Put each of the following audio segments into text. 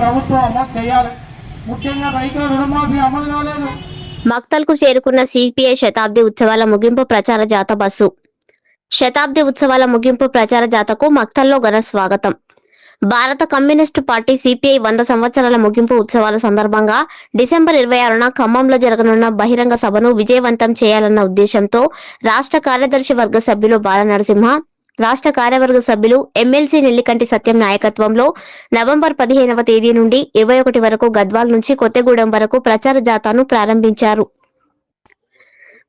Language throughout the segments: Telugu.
ప్రభుత్వం అమలు చేయాలి. ముఖ్యంగా రైతుల రుణమాఫీ అమలు కాలేదు. మక్తల్కు చేరుకున్న సిపిఐ శతాబ్ది ఉత్సవాల ముగింపు ప్రచార జాత బస్సు. శతాబ్ది ఉత్సవాల ముగింపు ప్రచార జాతకు మక్తల్లో ఘన స్వాగతం. భారత కమ్యూనిస్టు పార్టీ సిపిఐ వంద సంవత్సరాల ముగింపు ఉత్సవాల సందర్భంగా డిసెంబర్ ఇరవై ఆరున ఖమ్మంలో జరగనున్న బహిరంగ సభను విజయవంతం చేయాలన్న ఉద్దేశంతో రాష్ట్ర కార్యదర్శి వర్గ సభ్యులు బాల నరసింహ రాష్ట్ర కార్యవర్గ సభ్యులు ఎమ్మెల్సీ నెల్లికంటి సత్యం నాయకత్వంలో నవంబర్ పదిహేనవ తేదీ నుండి ఇరవై ఒకటి వరకు గద్వాల్ నుంచి కొత్తగూడెం వరకు ప్రచార జాతాను ప్రారంభించారు.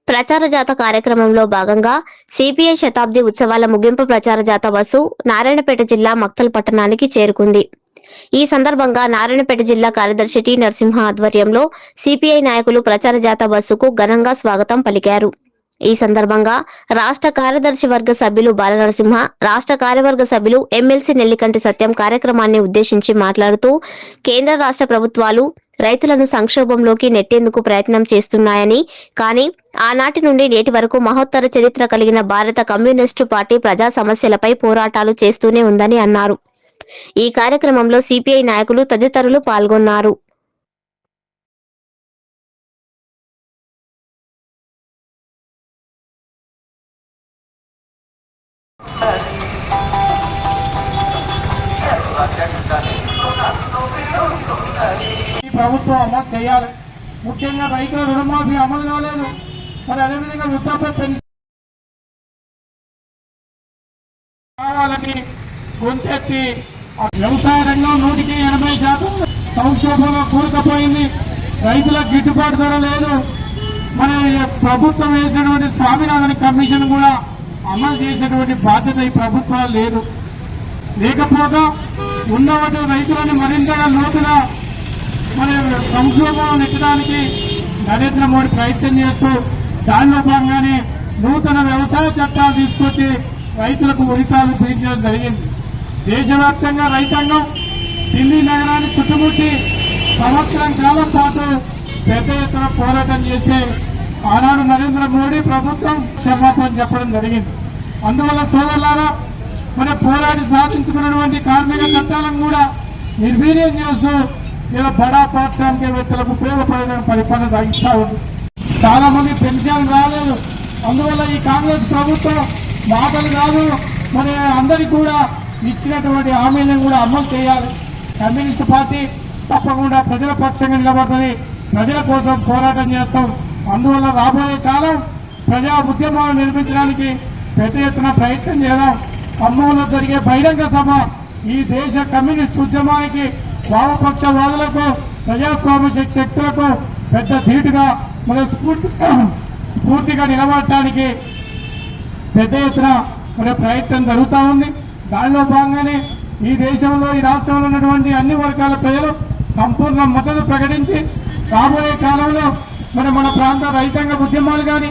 ప్రచార జాత కార్యక్రమంలో భాగంగా సిపిఐ శతాబ్ది ఉత్సవాల ముగింపు ప్రచార జాత బస్సు నారాయణపేట జిల్లా మక్తల్ పట్టణానికి చేరుకుంది. ఈ సందర్భంగా నారాయణపేట జిల్లా కార్యదర్శి టి నరసింహ ఆధ్వర్యంలో సిపిఐ నాయకులు ప్రచార జాత బస్సుకు ఘనంగా స్వాగతం పలికారు. ఈ సందర్భంగా రాష్ట్ర కార్యదర్శి వర్గ సభ్యులు బాలనరసింహ రాష్ట్ర కార్యవర్గ సభ్యులు ఎమ్మెల్సీ నెల్లికంటి సత్యం కార్యక్రమాన్ని ఉద్దేశించి మాట్లాడుతూ కేంద్ర రాష్ట్ర ప్రభుత్వాలు రైతులను సంక్షోభంలోకి నెట్టేందుకు ప్రయత్నం చేస్తున్నాయని కానీ ఆనాటి నుండి నేటి వరకు మహోత్తర చరిత్ర కలిగిన భారత కమ్యూనిస్టు పార్టీ ప్రజా సమస్యలపై పోరాటాలు చేస్తూనే ఉందని అన్నారు. ఈ కార్యక్రమంలో సిపిఐ నాయకులు తదితరులు పాల్గొన్నారు. ప్రభుత్వం అమలు చేయాలి. ముఖ్యంగా రైతుల రుణమాఫీ అమలు కాలేదు. మరి అదేవిధంగా వృద్ధాప్య పెన్షన్ కావాలని గొంతెత్తి వ్యవసాయ రంగం నూటికి ఎనభై శాతం సంక్షోభంలో కూరుకుపోయింది. రైతులకు గిట్టుబాటు ధర లేదు. మరి ప్రభుత్వం వేసినటువంటి స్వామినాథన్ కమిషన్ కూడా అమలు చేసేటువంటి బాధ్యత ఈ ప్రభుత్వాలు లేదు. లేకపోతే ఉన్నటువంటి రైతులను మరింతగా లోతుగా మరి సంక్షోభం నెట్టడానికి నరేంద్ర మోడీ ప్రయత్నం చేస్తూ దానిలో భాగంగానే నూతన వ్యవసాయ చట్టాలు తీసుకొచ్చి రైతులకు ఉరితాలు పెంచడం జరిగింది. దేశవ్యాప్తంగా రైతాంగం ఢిల్లీ నగరాన్ని చుట్టుముట్టి సంవత్సరం కాలం పాటు పెద్ద ఎత్తున పోరాటం చేస్తే ఆనాడు నరేంద్ర మోడీ ప్రభుత్వం క్షమాపణ చెప్పడం జరిగింది. అందువల్ల సోదరులారా మన పోరాడి సాధించుకున్నటువంటి కార్మిక చట్టాలను కూడా నిర్వీర్యం చేస్తూ ఇలా బడా పారిశ్రామికవేత్తలకు ఉపయోగపడిన పరిపాలన సాగిస్తా ఉంది. చాలా మంది పెన్షన్ రాలేదు. అందువల్ల ఈ కాంగ్రెస్ ప్రభుత్వం మాటలు కాదు. మరి అందరికీ కూడా ఇచ్చినటువంటి హామీలను కూడా అమలు చేయాలి. కమ్యూనిస్ట్ పార్టీ తప్పకుండా ప్రజల పక్షంగా నిలబడుతుంది. ప్రజల కోసం పోరాటం చేస్తాం. అందువల్ల రాబోయే కాలం ప్రజా ఉద్యమాలు నిర్మించడానికి పెద్ద ఎత్తున ప్రయత్నం చేద్దాం. ఖమ్మంలో జరిగే బహిరంగ సభ ఈ దేశ కమ్యూనిస్ట్ ఉద్యమానికి వామపక్షవాదులకు ప్రజాస్వామ్య శక్తులకు పెద్ద ధీటుగా మన స్ఫూర్తి స్ఫూర్తిగా నిలబడటానికి పెద్ద ఎత్తున మన ప్రయత్నం జరుగుతూ ఉంది. దానిలో భాగంగానే ఈ దేశంలో ఈ రాష్ట్రంలో ఉన్నటువంటి అన్ని వర్గాల ప్రజలు సంపూర్ణ మద్దతు ప్రకటించి రాబోయే కాలంలో మరి మన ప్రాంత రైతాంగ ఉద్యమాలు కానీ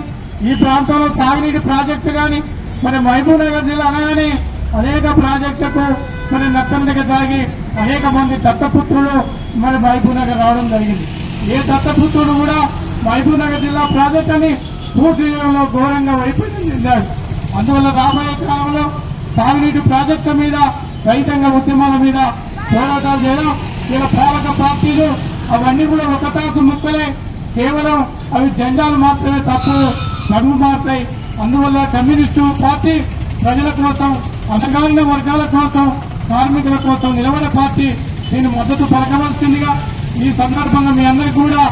ఈ ప్రాంతంలో సాగునీటి ప్రాజెక్టు కానీ మరి మహబూబ్ నగర్ జిల్లా అనగానే అనేక ప్రాజెక్టులకు మరి నష్టం దగ్గర సాగి అనేక మంది దత్తపుత్రులు మరి మహబూబ్ నగర్ రావడం జరిగింది. ఏ దత్తపుత్రుడు కూడా మహబూబ్ నగర్ జిల్లా ప్రాజెక్ట్ అని పూర్తి జిల్లాలో ఘోరంగా వైఫల్యం చెందాడు. అందువల్ల రాబోయే కాలంలో సాగునీటి ప్రాజెక్టుల మీద రైతాంగ ఉద్యమాల మీద పోరాటాలు చేయడం ఇలా పాలక పార్టీలు అవన్నీ కూడా ఒక తాసు ముక్కలే. కేవలం అవి జెండాలు మాత్రమే తప్పు నడుము మారుతాయి అందువల్ల కమ్యూనిస్టు పార్టీ ప్రజల కోసం అనగారిన వర్గాల కోసం కార్మికుల కోసం నిలబడే పార్టీ నేను మద్దతు పలకవలసిందిగా ఈ సందర్భంగా మీ అందరికీ కూడా